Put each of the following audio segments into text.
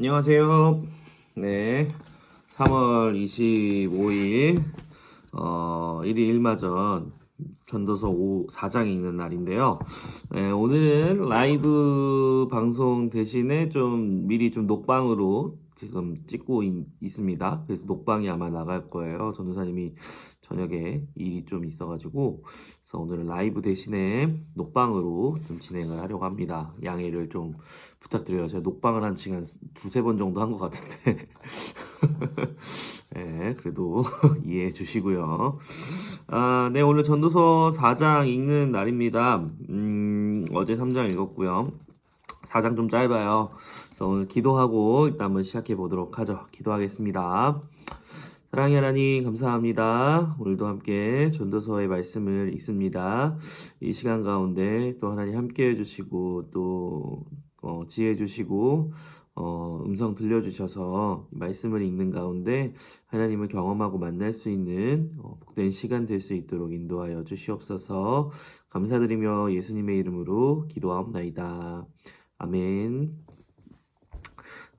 안녕하세요. 네. 3월 25일, 어, 1일 1마전 견도서 5, 4장 읽는 날인데요. 네, 오늘은 라이브 방송 대신에 좀 미리 좀 녹방으로 지금 찍고 있, 있습니다. 그래서 녹방이 아마 나갈 거예요. 전도사님이 저녁에 일이 좀 있어가지고. 그래서 오늘은 라이브 대신에 녹방으로 좀 진행을 하려고 합니다. 양해를 좀 부탁드려요. 제가 녹방을 한한 두세 번 정도 한 것 같은데. 네, 그래도 이해해 주시고요. 아, 네, 오늘 전도서 4장 읽는 날입니다. 음, 어제 3장 읽었고요. 4장 좀 짧아요. 그래서 오늘 기도하고 일단 한번 시작해 보도록 하죠. 기도하겠습니다. 사랑의 하나님 감사합니다. 오늘도 함께 전도서의 말씀을 읽습니다. 이 시간 가운데 또 하나님 함께 해주시고 또 어, 지혜 주시고 어, 음성 들려주셔서 말씀을 읽는 가운데 하나님을 경험하고 만날 수 있는 어, 복된 시간 될 수 있도록 인도하여 주시옵소서 감사드리며 예수님의 이름으로 기도하옵나이다. 아멘.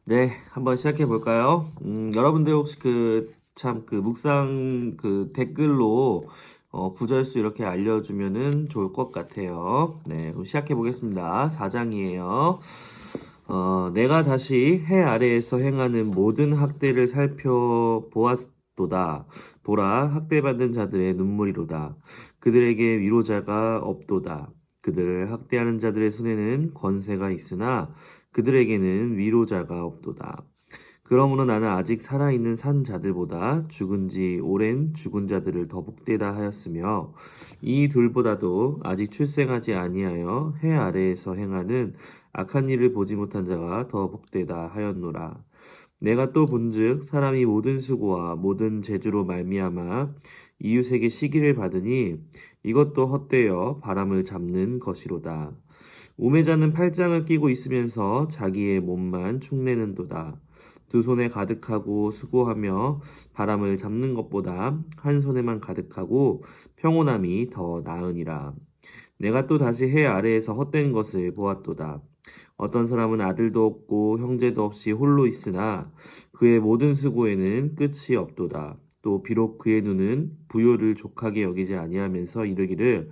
네, 한번 시작해 볼까요? 음, 여러분들 혹시 그 참 그 묵상 그 댓글로 어, 구절수 이렇게 알려주면은 좋을 것 같아요. 네, 시작해 보겠습니다. 4장이에요. 어, 내가 다시 해 아래에서 행하는 모든 학대를 살펴보았도다. 보라, 학대받는 자들의 눈물이로다. 그들에게 위로자가 없도다. 그들을 학대하는 자들의 손에는 권세가 있으나 그들에게는 위로자가 없도다. 그러므로 나는 아직 살아있는 산 자들보다 죽은 지 오랜 죽은 자들을 더 복되다 하였으며 이 둘보다도 아직 출생하지 아니하여 해 아래에서 행하는 악한 일을 보지 못한 자가 더 복되다 하였노라. 내가 또 본즉 사람이 모든 수고와 모든 재주로 말미암아 이웃에게 시기를 받으니 이것도 헛되어 바람을 잡는 것이로다. 우매자는 팔짱을 끼고 있으면서 자기의 몸만 축내는도다. 두 손에 가득하고 수고하며 바람을 잡는 것보다 한 손에만 가득하고 평온함이 더 나으니라. 내가 또 다시 해 아래에서 헛된 것을 보았도다. 어떤 사람은 아들도 없고 형제도 없이 홀로 있으나 그의 모든 수고에는 끝이 없도다. 또 비록 그의 눈은 부요를 족하게 여기지 아니하면서 이르기를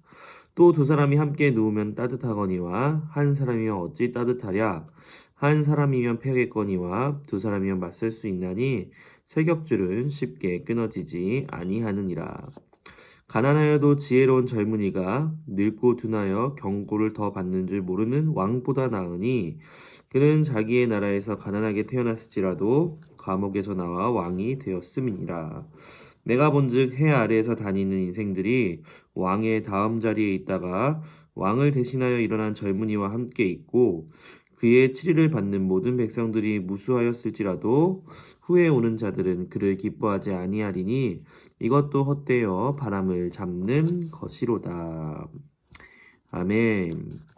또 두 사람이 함께 누우면 따뜻하거니와 한 사람이면 어찌 따뜻하랴? 한 사람이면 패겠거니와 두 사람이면 맞설 수 있나니 세 겹줄은 쉽게 끊어지지 아니하느니라. 가난하여도 지혜로운 젊은이가 늙고 둔하여 경고를 더 받는 줄 모르는 왕보다 나으니 그는 자기의 나라에서 가난하게 태어났을지라도 감옥에서 나와 왕이 되었음이니라. 내가 본즉 해 아래에서 다니는 인생들이 왕의 다음 자리에 있다가 왕을 대신하여 일어난 젊은이와 함께 있고 그의 치리를 받는 모든 백성들이 무수하였을지라도 후에 오는 자들은 그를 기뻐하지 아니하리니 이것도 헛되어 바람을 잡는 것이로다. 아멘.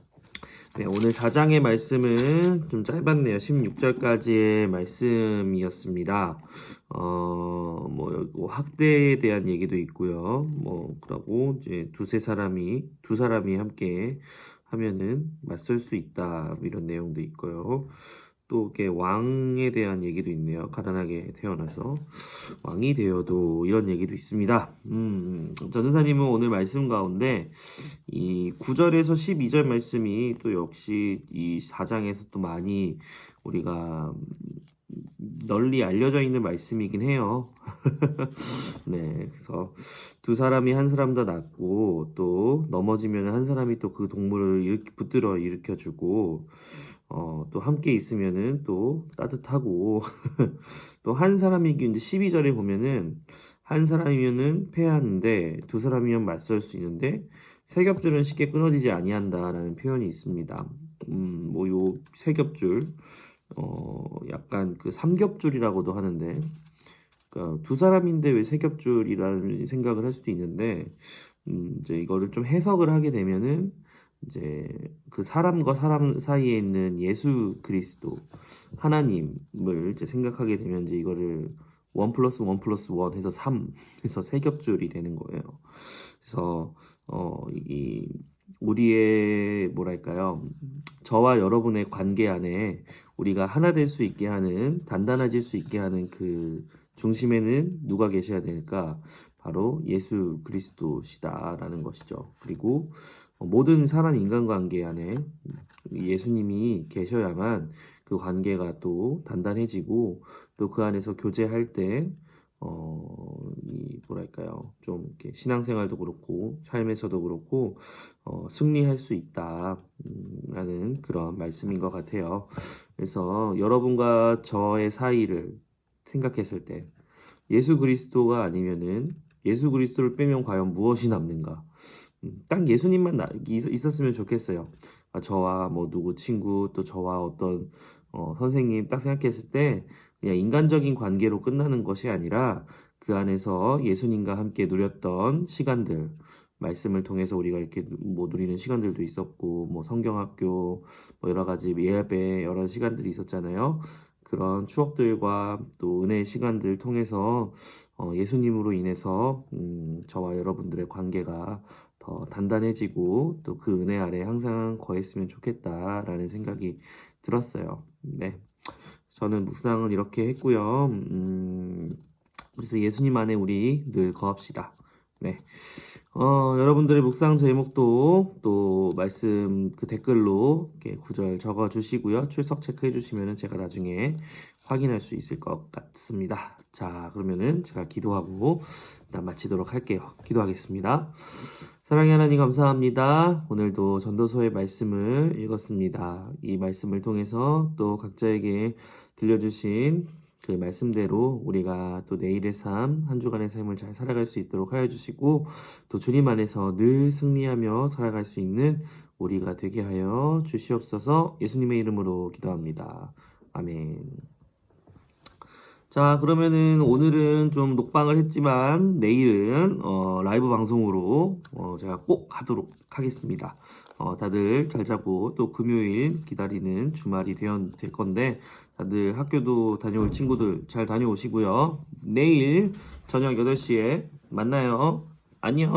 네, 오늘 4장의 말씀은 좀 짧았네요. 16절까지의 말씀이었습니다. 어, 뭐, 학대에 대한 얘기도 있고요. 뭐, 그러고 이제 두세 사람이, 두 사람이 함께 하면은 맞설 수 있다. 뭐 이런 내용도 있고요. 또 이렇게 왕에 대한 얘기도 있네요. 가난하게 태어나서 왕이 되어도 이런 얘기도 있습니다. 음, 전도사님은 오늘 말씀 가운데 이 9절에서 12절 말씀이 또 역시 이 4장에서 또 많이 우리가 널리 알려져 있는 말씀이긴 해요. 네, 그래서 두 사람이 한 사람 더 낫고 또 넘어지면 한 사람이 또 그 동물을 일으, 붙들어 일으켜주고 어, 또 함께 있으면은 또 따뜻하고 또 한 사람이 이제 12절에 보면은 한 사람이면은 패하는데 두 사람이면 맞설 수 있는데 세 겹줄은 쉽게 끊어지지 아니한다라는 표현이 있습니다. 음, 뭐 요 세 겹줄 어, 약간 그 삼겹줄이라고도 하는데 그러니까 두 사람인데 왜 세 겹줄이라는 생각을 할 수도 있는데 음, 이제 이거를 좀 해석을 하게 되면은 이제 그 사람과 사람 사이에 있는 예수 그리스도 하나님을 이제 생각하게 되면 이제 이거를 원 플러스 원 플러스 원 해서 3 해서 세 겹줄이 되는 거예요. 그래서 어, 이 우리의 뭐랄까요? 저와 여러분의 관계 안에 우리가 하나 될 수 있게 하는 단단해질 수 있게 하는 그 중심에는 누가 계셔야 될까? 바로 예수 그리스도시다라는 것이죠. 그리고 모든 사람 인간관계 안에 예수님이 계셔야만 그 관계가 또 단단해지고 또 그 안에서 교제할 때 어, 이 뭐랄까요? 좀 이렇게 신앙생활도 그렇고 삶에서도 그렇고 어, 승리할 수 있다. 음, 라는 그런 말씀인 것 같아요. 그래서 여러분과 저의 사이를 생각했을 때 예수 그리스도가 아니면은 예수 그리스도를 빼면 과연 무엇이 남는가? 음, 딱 예수님만 나- 있- 있었으면 좋겠어요. 아, 저와 뭐 누구 친구 또 저와 어떤 어, 선생님 딱 생각했을 때 그냥 인간적인 관계로 끝나는 것이 아니라 그 안에서 예수님과 함께 누렸던 시간들 말씀을 통해서 우리가 이렇게 뭐 누리는 시간들도 있었고 뭐 성경학교 뭐 여러 가지 예배 여러 시간들이 있었잖아요. 그런 추억들과 또 은혜의 시간들 통해서 어, 예수님으로 인해서 음, 저와 여러분들의 관계가 더 단단해지고 또 그 은혜 아래 항상 거했으면 좋겠다라는 생각이 들었어요. 네. 저는 묵상은 이렇게 했고요. 음, 그래서 예수님 안에 우리 늘 거합시다. 네. 어, 여러분들의 묵상 제목도 또 말씀 그 댓글로 이렇게 구절 적어 주시고요. 출석 체크해 주시면은 제가 나중에 확인할 수 있을 것 같습니다. 자, 그러면은 제가 기도하고 일단 마치도록 할게요. 기도하겠습니다. 사랑의 하나님 감사합니다. 오늘도 전도서의 말씀을 읽었습니다. 이 말씀을 통해서 또 각자에게 들려주신 그 말씀대로 우리가 또 내일의 삶, 한 주간의 삶을 잘 살아갈 수 있도록 하여 주시고 또 주님 안에서 늘 승리하며 살아갈 수 있는 우리가 되게 하여 주시옵소서 예수님의 이름으로 기도합니다. 아멘. 자, 그러면은 오늘은 좀 녹방을 했지만 내일은 어, 라이브 방송으로 어, 제가 꼭 하도록 하겠습니다. 어, 다들 잘 자고 또 금요일 기다리는 주말이 되어, 될 건데 다들 학교도 다녀올 친구들 잘 다녀오시고요. 내일 저녁 8시에 만나요. 안녕.